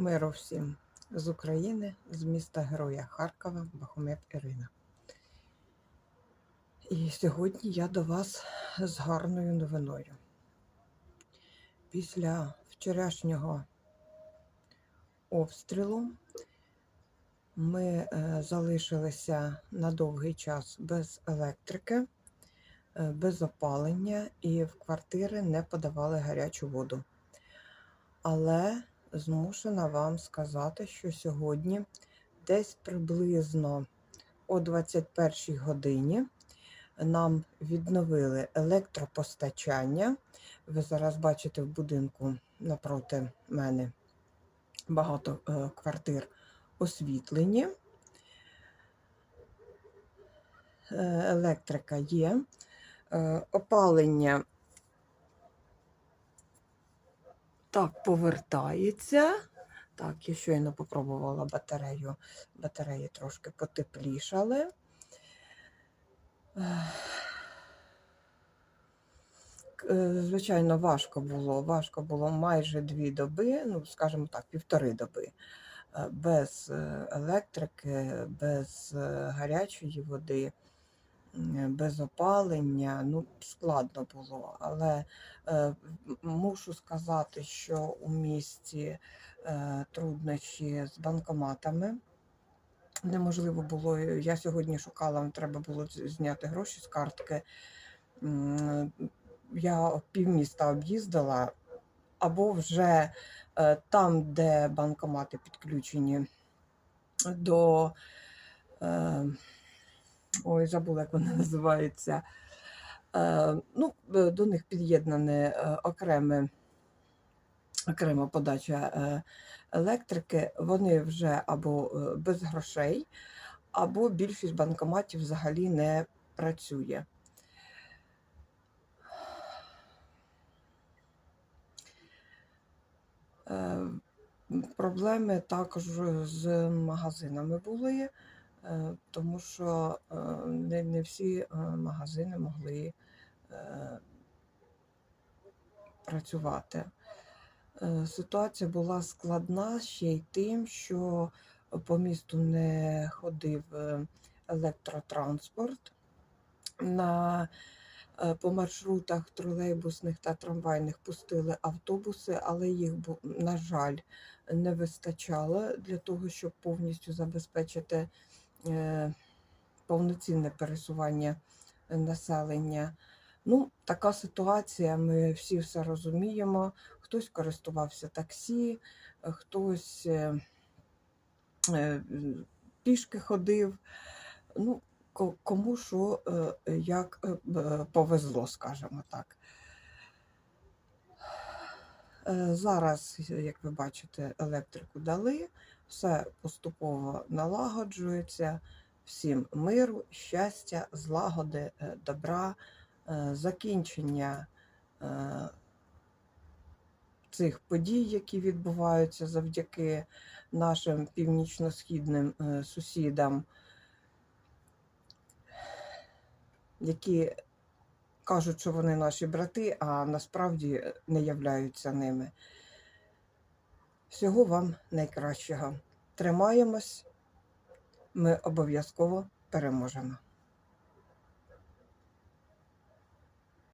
Миру всім з України, з міста Героя Харкова, Бахомет Ірина. І сьогодні я до вас з гарною новиною. Після вчорашнього обстрілу ми е, залишилися на довгий час без електрики, е, без опалення і в квартири не подавали гарячу воду. Але змушена вам сказати, що сьогодні десь приблизно о 21 годині нам відновили електропостачання. Ви зараз бачите в будинку напроти мене багато е, квартир освітлені. Е, Електрика є, Е, опалення так повертається. Так, я щойно попробувала батарею. Батареї трошки потеплішали. Е, Звичайно, важко було. Важко було майже дві доби, ну, скажімо так, півтори доби. е, Без е, електрики, без гарячої води, без опалення. Ну, складно було. Але е, мушу сказати, що у місті е, труднощі з банкоматами. Неможливо було. Я сьогодні шукала, треба було зняти гроші з картки. Я півміста об'їздила, або вже е, там, де банкомати підключені до. Ой, забула, як вони називаються. Е, ну, е, до них під'єднане е, окреме, окрема подача електрики. Вони вже або без грошей, або більшість банкоматів взагалі не працює. Проблеми також з магазинами були, тому що е, не, не всі е, магазини могли е, працювати. Е, Ситуація була складна ще й тим, що по місту не ходив е, електротранспорт. На, е, по маршрутах тролейбусних та трамвайних пустили автобуси, але їх, на жаль, не вистачало для того, щоб повністю забезпечити е, повноцінне пересування населення. Ну, така ситуація, ми всі все розуміємо. Хтось користувався таксі, е, хтось е, е, пішки ходив. Ну, кому що е, як е, повезло, скажімо так. Е, Зараз, як ви бачите, електрику дали, все поступово налагоджується. Всім миру, щастя, злагоди, е, добра, е, закінчення е, цих подій, які відбуваються завдяки нашим північно-східним сусідам, які кажуть, що вони наші брати, а насправді не являються ними. Всього вам найкращого. Тримаємось, ми обов'язково переможемо.